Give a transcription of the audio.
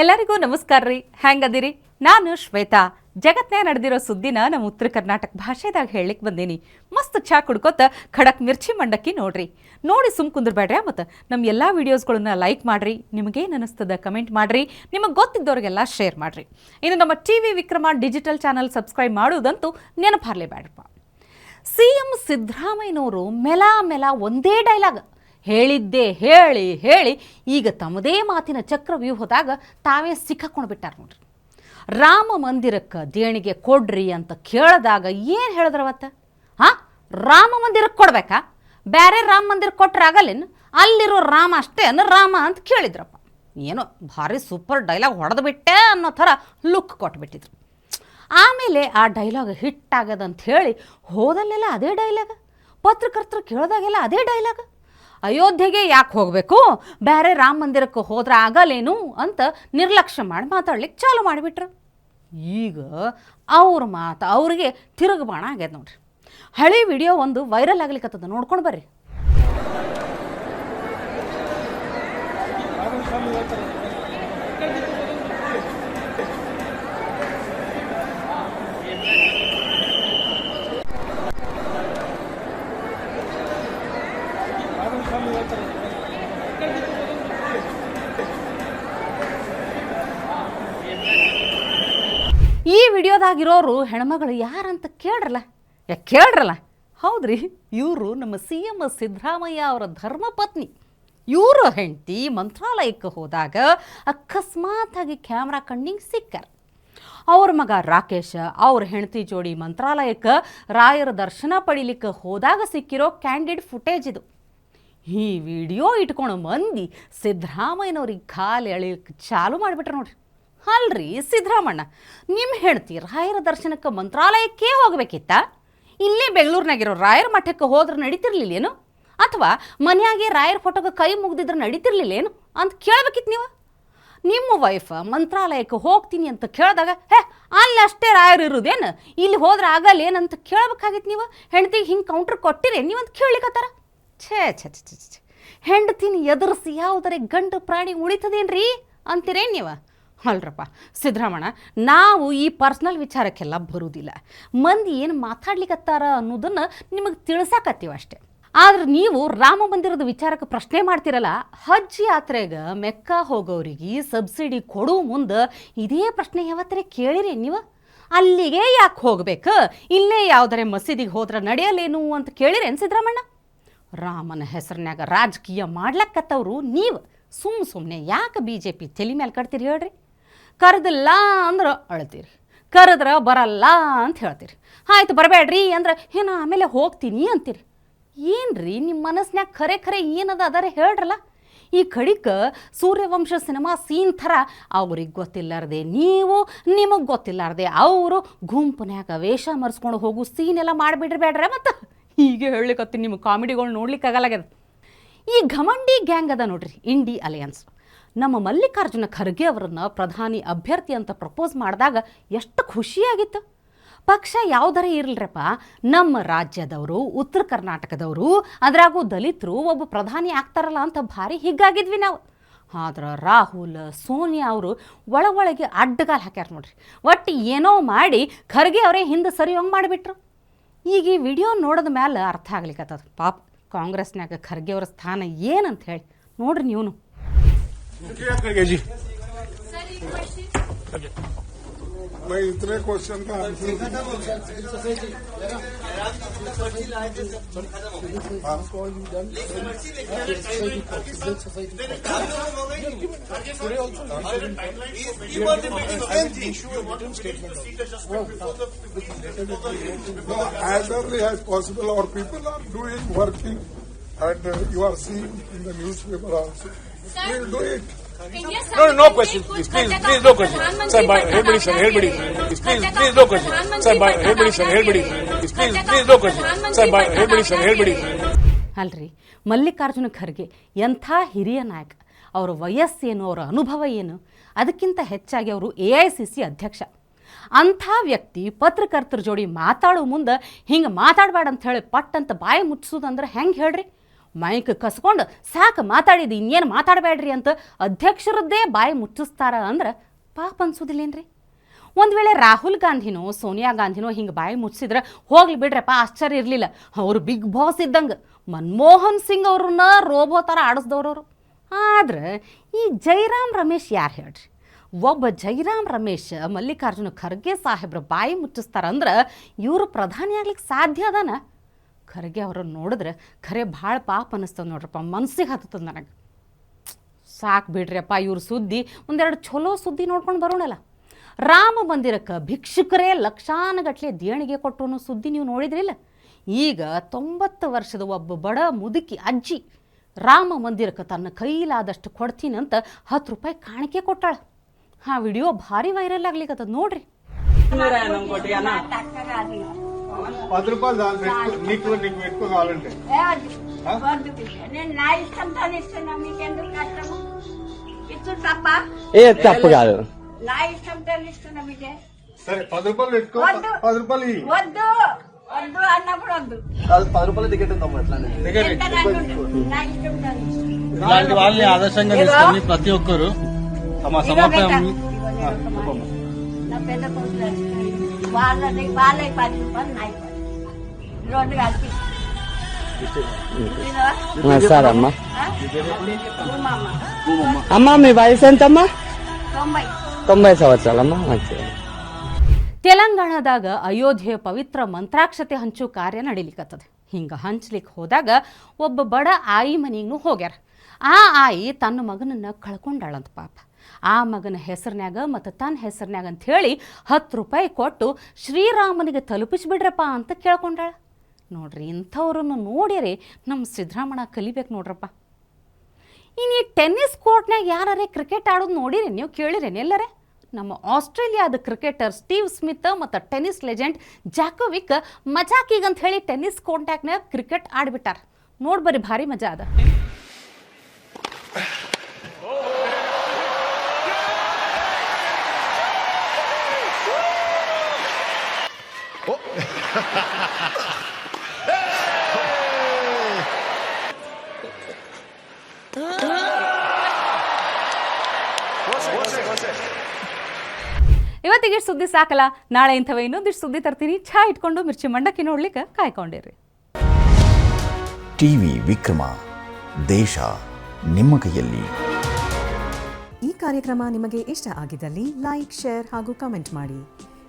ಎಲ್ಲರಿಗೂ ನಮಸ್ಕಾರ ರೀ. ಹೆಂಗದಿರಿ ನಾನು ಶ್ವೇತಾ. ಜಗತ್ನೇ ನಡೆದಿರೋ ಸುದ್ದಿನ ನಮ್ಮ ಉತ್ತರ ಕರ್ನಾಟಕ ಭಾಷೆದಾಗ ಹೇಳಲಿಕ್ಕೆ ಬಂದೀನಿ. ಮಸ್ತ್ ಚಾ ಕುಡ್ಕೋತ ಖಡಕ್ ಮಿರ್ಚಿ ಮಂಡಕ್ಕಿ ನೋಡ್ರಿ. ನೋಡಿ ಸುಮ್ ಕುಂದ್ರಬೇಡ್ರಿ ಮತ್ತು. ನಮ್ಮ ಎಲ್ಲ ವೀಡಿಯೋಸ್ಗಳನ್ನ ಲೈಕ್ ಮಾಡ್ರಿ. ನಿಮಗೇನು ಅನಿಸ್ತದ ಕಮೆಂಟ್ ಮಾಡ್ರಿ. ನಿಮಗೆ ಗೊತ್ತಿದ್ದವ್ರಿಗೆಲ್ಲ ಶೇರ್ ಮಾಡ್ರಿ. ಇನ್ನು ನಮ್ಮ T V Vikrama digital channel subscribe ಮಾಡೋದಂತೂ ನೆನಪಾರ್ಲೇಬೇಡಪ್ಪ ಸಿ ಎಂ ಸಿದ್ದರಾಮಯ್ಯನವರು ಮೆಲ ಮೆಲ ಒಂದೇ ಡೈಲಾಗ್ ಹೇಳಿದ್ದೇ ಹೇಳಿ ಹೇಳಿ ಈಗ ತಮ್ಮದೇ ಮಾತಿನ ಚಕ್ರವ್ಯೂಹದಾಗ ತಾವೇ ಸಿಕ್ಕಾಕೊಂಡು ಬಿಟ್ಟಾರ ನೋಡ್ರಿ. ರಾಮ ಮಂದಿರಕ್ಕೆ ದೇಣಿಗೆ ಕೊಡ್ರಿ ಅಂತ ಕೇಳಿದಾಗ ಏನು ಹೇಳಿದ್ರವತ್ತ ಹಾಂ? ರಾಮ ಮಂದಿರಕ್ಕೆ ಕೊಡ್ಬೇಕಾ? ಬೇರೆ ರಾಮ ಮಂದಿರ ಕೊಟ್ಟರೆ ಆಗಲ್ಲೇನು? ಅಲ್ಲಿರೋ ರಾಮ ಅಷ್ಟೇ ರಾಮ ಅಂತ ಕೇಳಿದ್ರಪ್ಪ. ಏನೋ ಭಾರಿ ಸೂಪರ್ ಡೈಲಾಗ್ ಹೊಡೆದು ಬಿಟ್ಟೆ ಅನ್ನೋ ಥರ ಲುಕ್ ಕೊಟ್ಬಿಟ್ಟಿದ್ರು. ಆಮೇಲೆ ಆ ಡೈಲಾಗ್ ಹಿಟ್ ಆಗದಂತ ಹೇಳಿ ಹೋದಲ್ಲೆಲ್ಲ ಅದೇ ಡೈಲಾಗ? ಪತ್ರಕರ್ತರು ಕೇಳಿದಾಗೆಲ್ಲ ಅದೇ ಡೈಲಾಗ್? ಅಯೋಧ್ಯೆಗೆ ಯಾಕೆ ಹೋಗಬೇಕು? ಬೇರೆ ರಾಮ ಮಂದಿರಕ್ಕೆ ಹೋದ್ರೆ ಆಗಲೇನು ಅಂತ ನಿರ್ಲಕ್ಷ್ಯ ಮಾಡಿ ಮಾತಾಡ್ಲಿಕ್ಕೆ ಚಾಲು ಮಾಡಿಬಿಟ್ರು. ಈಗ ಅವ್ರ ಮಾತು ಅವ್ರಿಗೆ ತಿರುಗುಬಾಣ ಬಾಣ ಆಗ್ಯದ ನೋಡ್ರಿ. ಹಳೆ ವಿಡಿಯೋ ಒಂದು ವೈರಲ್ ಆಗ್ಲಿಕ್ಕತ್ತದ ನೋಡ್ಕೊಂಡು ಬರ್ರಿ ಈ ವಿಡಿಯೋದಾಗಿರೋರು ಹೆಣ್ಮಗಳು ಯಾರಂತ ಕೇಳ್ರಲ್ಲ? ಯಾ, ಕೇಳ್ರಲ್ಲ? ಹೌದ್ರಿ, ಇವರು ನಮ್ಮ ಸಿ ಎಂ ಸಿದ್ದರಾಮಯ್ಯ ಅವರ ಧರ್ಮಪತ್ನಿ. ಇವರು ಹೆಂಡತಿ, ಮಂತ್ರಾಲಯಕ್ಕೆ ಹೋದಾಗ ಅಕಸ್ಮಾತಾಗಿ ಕ್ಯಾಮ್ರಾ ಕಣ್ಣಿಗೆ ಸಿಕ್ಕಾರ ಅವ್ರ ಮಗ ರಾಕೇಶ, ಅವ್ರ ಹೆಂಡತಿ ಜೋಡಿ ಮಂತ್ರಾಲಯಕ್ಕೆ ರಾಯರ ದರ್ಶನ ಪಡಿಲಿಕ್ಕೆ ಹೋದಾಗ ಸಿಕ್ಕಿರೋ ಕ್ಯಾಂಡಿಡ್ ಫುಟೇಜ್ ಇದು. ಈ ವಿಡಿಯೋ ಇಟ್ಕೊಂಡು ಮಂದಿ ಸಿದ್ದರಾಮಯ್ಯನವ್ರಿಗೆ ಕಾಲು ಎಳಿಲಿಕ್ಕೆ ಚಾಲು ಮಾಡಿಬಿಟ್ರೆ ನೋಡ್ರಿ. ಅಲ್ರಿ ಸಿದ್ದರಾಮಣ್ಣ ನಿಮ್ಮ ಹೆಂಡತಿ ರಾಯರ ದರ್ಶನಕ್ಕೆ ಮಂತ್ರಾಲಯಕ್ಕೇ ಹೋಗ್ಬೇಕಿತ್ತ? ಇಲ್ಲೇ ಬೆಂಗಳೂರಿನಾಗಿರೋ ರಾಯರ ಮಠಕ್ಕೆ ಹೋದ್ರೆ ನಡೀತಿರ್ಲಿಲ್ಲೇನು? ಅಥವಾ ಮನೆಯಾಗೆ ರಾಯರ ಫೋಟೋಗೆ ಕೈ ಮುಗ್ದಿದ್ರೆ ನಡೀತಿರ್ಲಿಲ್ಲೇನು? ಅಂತ ಕೇಳಬೇಕಿತ್ತು ನೀವು? ನಿಮ್ಮ ವೈಫ್ ಮಂತ್ರಾಲಯಕ್ಕೆ ಹೋಗ್ತೀನಿ ಅಂತ ಕೇಳಿದಾಗ, ಹೇ, ಅಲ್ಲಿ ಅಷ್ಟೇ ರಾಯರು ಇರೋದೇನು? ಇಲ್ಲಿ ಹೋದ್ರೆ ಆಗಲ್ಲ ಏನಂತ ಕೇಳಬೇಕಾಗಿತ್ತು ನೀವು? ಹೆಂಡತಿ ಹಿಂಗೆ ಕೌಂಟ್ರ್ ಕೊಟ್ಟಿರಿ ನೀವು ಅಂತ ಕೇಳಲಿಕ್ಕತ್ತಾರ ಛೇ ಛೇ ಛೇ ಛೇ. ಹೆಂಡತಿನ ಎದುರಿಸಿ ಯಾವುದರ ಗಂಡು ಪ್ರಾಣಿ ಉಳಿತದೇನ್ರಿ? ಅಂತೀರೇನು ನೀವು? ಅಲ್ರಪ್ಪ ಸಿದ್ದರಾಮಣ್ಣ, ನಾವು ಈ ಪರ್ಸ್ನಲ್ ವಿಚಾರಕ್ಕೆಲ್ಲ ಬರುವುದಿಲ್ಲ ಮಂದಿ ಏನು ಮಾತಾಡ್ಲಿಕ್ಕತ್ತಾರ ಅನ್ನೋದನ್ನು ನಿಮಗೆ ತಿಳ್ಸಾಕತ್ತೀವಿ ಅಷ್ಟೇ. ಆದ್ರೆ ನೀವು ರಾಮ ಮಂದಿರದ ವಿಚಾರಕ್ಕೆ ಪ್ರಶ್ನೆ ಮಾಡ್ತಿರಲ್ಲ, ಹಜ್ ಯಾತ್ರೆಗೆ ಮೆಕ್ಕ ಹೋಗೋರಿಗೆ ಸಬ್ಸಿಡಿ ಕೊಡೋ ಮುಂದೆ ಇದೇ ಪ್ರಶ್ನೆ ಯಾವತ್ತರ ಕೇಳಿರಿ ನೀವು. ಅಲ್ಲಿಗೆ ಯಾಕೆ ಹೋಗ್ಬೇಕು? ಇಲ್ಲೇ ಯಾವ್ದಾರೆ ಮಸೀದಿಗೆ ಹೋದ್ರೆ ನಡೆಯಲೇನು ಅಂತ ಕೇಳಿರೇನು ಸಿದ್ದರಾಮಣ್ಣ? ರಾಮನ ಹೆಸರಿನ್ಯಾಗ ರಾಜಕೀಯ ಮಾಡ್ಲಕ್ಕತ್ತವರು ನೀವು. ಸುಮ್ಮ ಸುಮ್ಮನೆ ಯಾಕೆ ಬಿ ಜೆ ಪಿ ತಲೆ ಮೇಲೆ ಕಟ್ತೀರಿ ಹೇಳ್ರಿ. ಕರೆದಿಲ್ಲ ಅಂದ್ರೆ ಅಳ್ತೀರಿ. ಕರೆದ್ರೆ ಬರಲ್ಲ ಅಂತ ಹೇಳ್ತೀರಿ. ಆಯ್ತು ಬರಬೇಡ್ರಿ ಅಂದ್ರೆ ಏನು ಆಮೇಲೆ ಹೋಗ್ತೀನಿ ಅಂತೀರಿ. ಏನ್ರಿ ನಿಮ್ಮ ಮನಸ್ಸಿನಾಗ ಖರೆ ಖರೆ ಏನದ ಅದರ ಹೇಳ್ರಲ್ಲ? ಈ ಕಡಿಕ ಸೂರ್ಯವಂಶ ಸಿನಿಮಾ ಸೀನ್ ಥರ ಅವ್ರಿಗೆ ಗೊತ್ತಿಲ್ಲಾರ್ದೆ ನೀವು, ನಿಮಗೆ ಗೊತ್ತಿಲ್ಲಾರ್ದೆ ಅವರು ಗುಂಪನ್ಯಾಗ ವೇಷ ಮರೆಸ್ಕೊಂಡು ಹೋಗು ಸೀನ್ ಎಲ್ಲ ಮಾಡಿಬಿಡ್ರಿ ಬೇಡ್ರೆ ಮತ್ತು? ಹೀಗೆ ಹೇಳಲಿಕ್ಕತ್ತೀನಿ ನಿಮ್ಮ ಕಾಮಿಡಿಗಳು ನೋಡ್ಲಿಕ್ಕೆ ಆಗಲ್ಲಾಗ್ಯದ ಈ ಘಮಂಡಿ ಗ್ಯಾಂಗ್ ಅದ ನೋಡ್ರಿ, ಇಂಡಿ ಅಲಯನ್ಸ್. ನಮ್ಮ ಮಲ್ಲಿಕಾರ್ಜುನ ಖರ್ಗೆ ಅವರನ್ನು ಪ್ರಧಾನಿ ಅಭ್ಯರ್ಥಿ ಅಂತ ಪ್ರಪೋಸ್ ಮಾಡಿದಾಗ ಎಷ್ಟು ಖುಷಿಯಾಗಿತ್ತು. ಪಕ್ಷ ಯಾವುದರ ಇರಲ್ರಪ್ಪ, ನಮ್ಮ ರಾಜ್ಯದವರು, ಉತ್ತರ ಕರ್ನಾಟಕದವರು, ಅದರಾಗೂ ದಲಿತರು ಒಬ್ಬ ಪ್ರಧಾನಿ ಆಗ್ತಾರಲ್ಲ ಅಂತ ಭಾರಿ ಹಿಗ್ಗಾಗಿದ್ವಿ ನಾವು. ಆದ್ರೆ ರಾಹುಲ್, ಸೋನಿಯಾ ಅವರು ಒಳ ಒಳಗೆ ಅಡ್ಡಗಾಲು ಹಾಕ್ಯಾರ ನೋಡ್ರಿ. ಒಟ್ಟು ಏನೋ ಮಾಡಿ ಖರ್ಗೆ ಅವರೇ ಹಿಂದೆ ಸರಿ ಹಂಗೆ ಮಾಡಿಬಿಟ್ರು. ಈಗ ಈ ವಿಡಿಯೋ ನೋಡಿದ ಮೇಲೆ ಅರ್ಥ ಆಗ್ಲಿಕ್ಕತ್ತದ ಪಾಪ್ ಕಾಂಗ್ರೆಸ್ನಾಗ ಖರ್ಗೆ ಅವರ ಸ್ಥಾನ ಏನಂತ ಹೇಳಿ. ನೋಡ್ರಿ ನೀವು मैं इतने क्वेश्चन का आंसर पॉसिबल और people are doing working and uh, you are seeing in the newspaper also. We'll do it. No, no, no question, please. Please, please, no question. Sir, sir ಹೇಳ್ಬೇಡಿ please please please no question sir bye ಹೇಳ್ಬೇಡಿ sir ಹೇಳ್ಬೇಡಿ please please please no question sir bye ಹೇಳ್ಬೇಡಿ sir ಹೇಳ್ಬೇಡಿ ಅಲ್ರಿ ಮಲ್ಲಿಕಾರ್ಜುನ ಖರ್ಗೆ ಎಂಥ ಹಿರಿಯ ನಾಯಕ ಅವರ ವಯಸ್ಸೇನು ಅವರ ಅನುಭವ ಏನು ಅದಕ್ಕಿಂತ ಹೆಚ್ಚಾಗಿ ಅವರು ಎ ಐ ಸಿ ಸಿ ಅಧ್ಯಕ್ಷ ಅಂಥ ವ್ಯಕ್ತಿ ಪತ್ರಕರ್ತರ ಜೋಡಿ ಮಾತಾಡೋ ಮುಂದೆ ಹಿಂಗೆ ಮಾತಾಡಬೇಡ ಅಂತ ಹೇಳಿ ಪಟ್ ಅಂತ ಬಾಯಿ ಮುಚ್ಸೋದಂದ್ರೆ ಹೆಂಗೆ ಹೇಳ್ರಿ ಮೈಕ್ ಕಸ್ಕೊಂಡು, ಸಾಕು, ಮಾತಾಡಿದ್ದು ಇನ್ನೇನು ಮಾತಾಡಬೇಡ್ರಿ ಅಂತ ಅಧ್ಯಕ್ಷರದ್ದೇ ಬಾಯಿ ಮುಚ್ಚಿಸ್ತಾರ ಅಂದ್ರೆ ಪಾಪ ಅನ್ಸೋದಿಲ್ಲೇನ್ರಿ? ಒಂದು ವೇಳೆ ರಾಹುಲ್ ಗಾಂಧಿನೋ, ಸೋನಿಯಾ ಗಾಂಧಿನೋ ಹಿಂಗೆ ಬಾಯಿ ಮುಚ್ಚಿಸಿದ್ರೆ ಹೋಗ್ಲಿ ಬಿಡ್ರಪ್ಪ, ಆಶ್ಚರ್ಯ ಇರಲಿಲ್ಲ. ಅವರು ಬಿಗ್ ಬಾಸ್ ಇದ್ದಂಗೆ ಮನಮೋಹನ್ ಸಿಂಗ್ ಅವ್ರನ್ನ ರೋಬೋ ಥರ ಆಡಿಸ್ದವ್ರವರು ಆದ್ರೆ ಈ ಜೈರಾಮ್ ರಮೇಶ್ ಯಾರು ಹೇಳ್ರಿ? ಒಬ್ಬ ಜೈರಾಮ್ ರಮೇಶ್, ಮಲ್ಲಿಕಾರ್ಜುನ ಖರ್ಗೆ ಸಾಹೇಬ್ರ ಬಾಯಿ ಮುಚ್ಚಿಸ್ತಾರಂದ್ರೆ ಇವರು ಪ್ರಧಾನಿ ಆಗ್ಲಿಕ್ಕೆ ಸಾಧ್ಯ ಅದಾನ? ಖರ್ಗೆ ಅವ್ರನ್ನ ನೋಡಿದ್ರೆ ಖರೆ ಭಾಳ ಪಾಪ ಅನ್ನಿಸ್ತದೆ ನೋಡ್ರಪ್ಪ, ಮನ್ಸಿಗೆ ಹತ್ತದ ನನಗೆ. ಸಾಕು ಬಿಡ್ರಿಯಪ್ಪ, ಇವ್ರ ಸುದ್ದಿ ಒಂದೆರಡು ಚಲೋ ಸುದ್ದಿ ನೋಡ್ಕೊಂಡು ಬರೋಣಲ್ಲ. ರಾಮ ಮಂದಿರಕ್ಕೆ ಭಿಕ್ಷುಕರೇ ಲಕ್ಷಾನುಗಟ್ಲೆ ದೇಣಿಗೆ ಕೊಟ್ಟು ಅನ್ನೋ ಸುದ್ದಿ ನೀವು ನೋಡಿದ್ರಿಲ್ಲ? ಈಗ ತೊಂಬತ್ತು ವರ್ಷದ ಒಬ್ಬ ಬಡ ಮುದುಕಿ ಅಜ್ಜಿ ರಾಮ ಮಂದಿರಕ್ಕೆ ತನ್ನ ಕೈಲಾದಷ್ಟು ಕೊಡ್ತೀನಿ ಅಂತ ಹತ್ತು ರೂಪಾಯಿ ಕಾಣಿಕೆ ಕೊಟ್ಟಾಳ. ಆ ವಿಡಿಯೋ ಭಾರಿ ವೈರಲ್ ಆಗ್ಲಿಕ್ಕದ ನೋಡ್ರಿ. పది రూపాయలు చాలు పెట్టుకో నీకు నీకు ఎక్కువ కావాలంటే వద్దు బిడ్డ. నేను నా ఇష్టంతో ఇస్తున్నా మీకెందుకు కష్టము ఇచ్చు తప్ప ఏ తప్పు కాదు నా ఇష్టంతో ఇస్తున్నా బిడ్డ సరే పది రూపాయలు పెట్టుకో వద్దు. పది రూపాయలు ఇయ్యి. వద్దు వద్దు అన్నప్పుడు వద్దు పది రూపాయలు టికెట్ ఉందమ్మా ఎట్లా దగ్గర ఎంత నాకుంటుంది? నా ఇష్టంతో ఇస్తున్నా. ఇలాంటి వాళ్ళని ఆదర్శంగా తీసుకొని ప్రతి ఒక్కరు తమ ఇదిగో సమర్థం బిడ్డ. ఇదిగో నేను ఒక మాట. నా పెద్ద వాళ్ళది వాళ్ళకి పది రూపాయలు నాయి పది రెండు కలిపి వినవా? సరే అమ్మా ఆ? భూమమ్మ. అమ్మా మీ వయసు ఎంతమ్మా తొంభై తొంభై సంవత్సరాలమ్మా మంచిది ತೆಲಂಗಾಣದಾಗ ಅಯೋಧ್ಯೆಯ ಪವಿತ್ರ ಮಂತ್ರಾಕ್ಷತೆ ಹಂಚು ಕಾರ್ಯ ನಡಿಲಿಕ್ಕತ್ತದ ಹಿಂಗೆ ಹಂಚ್ಲಿಕ್ಕೆ ಹೋದಾಗ ಒಬ್ಬ ಬಡ ಆಯಿ ಮನೆಗೂ ಹೋಗ್ಯಾರ ಆ ಆಯಿ ತನ್ನ ಮಗನನ್ನು ಕಳ್ಕೊಂಡಾಳಂತ ಪಾಪ ಆ ಮಗನ ಹೆಸರಿನ್ಯಾಗ ಮತ್ತು ತನ್ನ ಹೆಸರಿನ್ಯಾಗ ಅಂತ ಹೇಳಿ ಹತ್ತು ರೂಪಾಯಿ ಕೊಟ್ಟು ಶ್ರೀರಾಮನಿಗೆ ತಲುಪಿಸಿಬಿಡ್ರಪ್ಪ ಅಂತ ಕೇಳ್ಕೊಂಡಾಳ. ನೋಡ್ರಿ ಇಂಥವ್ರನ್ನು ನೋಡಿರಿ ನಮ್ಮ ಸಿದ್ದರಾಮಣ್ಣ ಕಲಿಬೇಕು ನೋಡ್ರಪ್ಪ. ಇನ್ನು ಈ ಟೆನ್ನಿಸ್ ಕೋರ್ಟ್ನಾಗ ಯಾರೇ ಕ್ರಿಕೆಟ್ ಆಡೋದು ನೋಡಿರಿ, ನೀವು ಕೇಳಿರೇನು ಎಲ್ಲರೇ. ನಮ್ಮ ಆಸ್ಟ್ರೇಲಿಯಾದ ಕ್ರಿಕೆಟರ್ ಸ್ಟೀವ್ ಸ್ಮಿತ್ ಮತ್ತು ಟೆನ್ನಿಸ್ ಲೆಜೆಂಡ್ ಜಾಕೋವಿಕ್ ಮಜಾಕಿಗಂತ ಹೇಳಿ ಟೆನ್ನಿಸ್ ಕೋರ್ಟ್ನಾಗ ಕ್ರಿಕೆಟ್ ಆಡ್ಬಿಟ್ಟಾರ. ನೋಡ್ಬರಿ, ಭಾರಿ ಮಜಾ ಅದ. ಇವತ್ತಿಗೆ ಸುದ್ದಿ ಸಾಕಲ್ಲ. ನಾಳೆ ಇಂಥವೇ ಇನ್ನೊಂದಿಷ್ಟು ಸುದ್ದಿ ತರ್ತೀನಿ. ಛಾ ಇಟ್ಕೊಂಡು ಮಿರ್ಚಿ ಮಂಡಕ್ಕಿ ನೋಡ್ಲಿಕ್ಕೆ ಕಾಯ್ಕೊಂಡಿರಿ. ಟಿವಿ ವಿಕ್ರಮ ದೇಶ ನಿಮ್ಮ ಕೈಯಲ್ಲಿ. ಈ ಕಾರ್ಯಕ್ರಮ ನಿಮಗೆ ಇಷ್ಟ ಆಗಿದ್ದಲ್ಲಿ ಲೈಕ್ ಶೇರ್ ಹಾಗೂ ಕಮೆಂಟ್ ಮಾಡಿ.